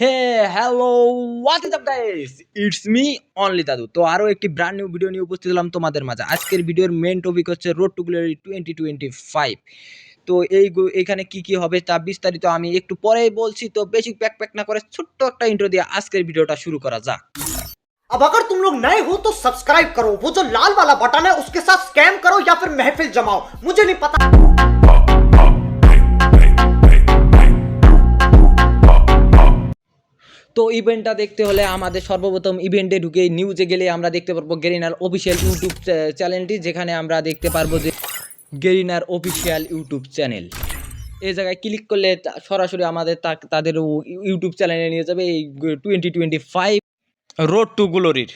hey hello what is up guys it's me only দাদু তো আরও একটি ব্র্যান্ড নিউ ভিডিও নিয়ে উপস্থিত হলাম তোমাদের মাঝে আজকের ভিডিওর মেন টপিক হচ্ছে road to glory twenty twenty five তো এই গু- এখানে কি কি হবে তা বিস্তারিত আমি একটু পরেই বলছি তো বেশি প্যাক প্যাক না করে ছোট্ট একটা ইন্ট্রো দিয়ে আজকের ভিডিওটা শুরু করা যাক अब अगर तुम लोग नए हो तो सब्सक्राइब करो वो जो लाल वाला बटन है उसके साथ स्कैम करो या फिर महफिल जमाओ मुझे नहीं पता তো ইভেন্টটা দেখতে হলে আমাদের সর্বপ্রথম ইভেন্টে ঢুকে নিউজে গেলে আমরা দেখতে পারব গেরিনার অফিসিয়াল ইউটিউব চ্যানেলটি যেখানে আমরা দেখতে পারব যে গেরিনার অফিসিয়াল ইউটিউব চ্যানেল এই জায়গায় ক্লিক করলে সরাসরি আমাদের তাদের ইউটিউব চ্যানেলে নিয়ে যাবে এই twenty twenty five road to গ্লোরির!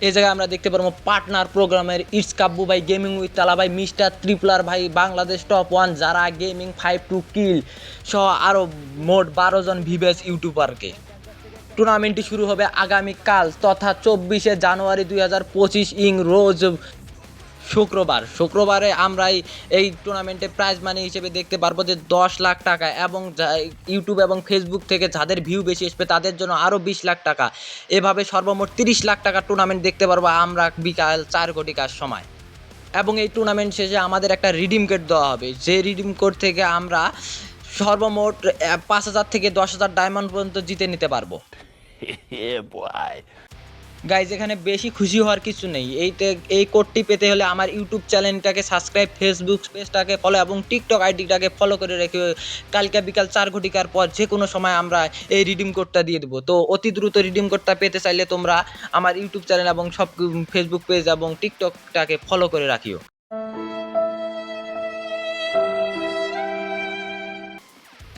এই জায়গায় আমরা দেখতে পারব পার্টনার প্রোগ্রামের ইটস কাব্বু ভাই গেমিং উইথ তালা ভাই মিস্টার ত্রিপলার ভাই, বাংলাদেশ টপ ওয়ান যারা গেমিং ফাইভ টু কিল সহ আরও মোট বারো জন ভিভেস ইউটিউবারকে টুর্নামেন্টটি শুরু হবে আগামীকাল তথা চব্বিশে জানুয়ারি দুই হাজার পঁচিশ ইং রোজ শুক্রবার। শুক্রবারে আমরা এই- টুর্নামেন্টে প্রাইজ মানি হিসেবে দেখতে পারব যে দশ লাখ টাকা এবং ইউটিউব এবং ফেসবুক থেকে যাদের ভিউ বেশি আসবে তাদের জন্য আরও বিশ লাখ টাকা। এভাবে সর্বমোট তিরিশ লাখ টাকা টুর্নামেন্ট দেখতে পারব আমরা বিকাল চার কোটিকার সময়। এবং এই টুর্নামেন্ট শেষে আমাদের একটা রিডিম কোড দেওয়া হবে। যে রিডিম কোড থেকে আমরা সর্বমোট পাঁচ হাজার থেকে দশ হাজার ডায়মন্ড পর্যন্ত জিতে নিতে পারব। গাইজ এখানে বেশি খুশি হওয়ার কিছু নেই। এইতে, এই কোডটি পেতে হলে আমার ইউটিউব চ্যানেলটাকে সাবস্ক্রাইব ফেসবুক পেজটাকে ফলো এবং টিকটক আইডিটাকে ফলো করে রেখে কালকে বিকাল চার ঘটিকার পর যে কোনো সময় আমরা এই রিডিম কোডটা দিয়ে দেবো। তো অতি দ্রুত রিডিম কোডটা পেতে চাইলে তোমরা আমার ইউটিউব চ্যানেল এবং সব ফেসবুক পেজ এবং টিকটকটাকে ফলো করে রাখিও।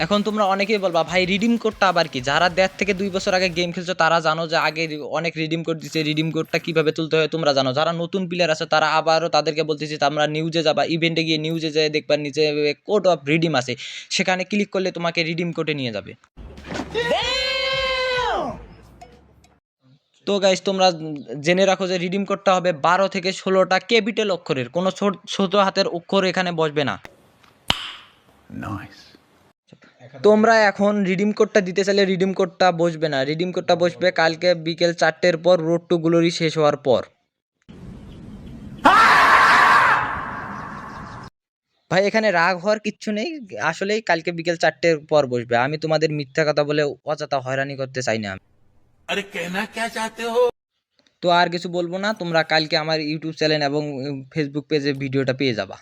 এখন তোমরা অনেকেই বলবা, ভাই রিডিম কোডটা আবার কি? যারা দেড় থেকে দুই বছর আগে গেম খেলছো, তারা জানো যে আগে অনেক রিডিম কোড দিচ্ছে রিডিম কোডটা কীভাবে তুলতে হয় তোমরা জানো। যারা নতুন প্লেয়ার আছে, তারা আবারও তাদেরকে বলতেছি, তোমরা নিউজে যাবা ইভেন্টে গিয়ে নিউজে যেয়ে দেখবা, নিচে কোড অফ রিডিম আছে। সেখানে ক্লিক করলে তোমাকে রিডিম কোডে নিয়ে যাবে। তো গাইজ তোমরা জেনে রাখো যে রিডিম কোডটা হবে বারো থেকে ষোলোটা ক্যাপিটাল অক্ষরের। কোনো ছোট ছোট হাতের অক্ষর এখানে বসবে না। তোমরা এখন রিডিম কোডটা দিতে চাইলে রিডিম কোডটা বসবে না। রিডিম কোডটা বসবে কালকে বিকেল চারটের পর রোড টু গ্লোরি শেষ হওয়ার পর। ভাই এখানে রাগ হওয়ার কিচ্ছু নেই। আসলেই কালকে বিকেল চারটের পর বসবে। আমি তোমাদের মিথ্যা কথা বলে অযথা হয়রানি করতে চাই না তো আর কিছু বলব না। তোমরা কালকে আমার ইউটিউব চ্যানেল এবং ফেসবুক পেজে ভিডিওটা পেয়ে যাবা।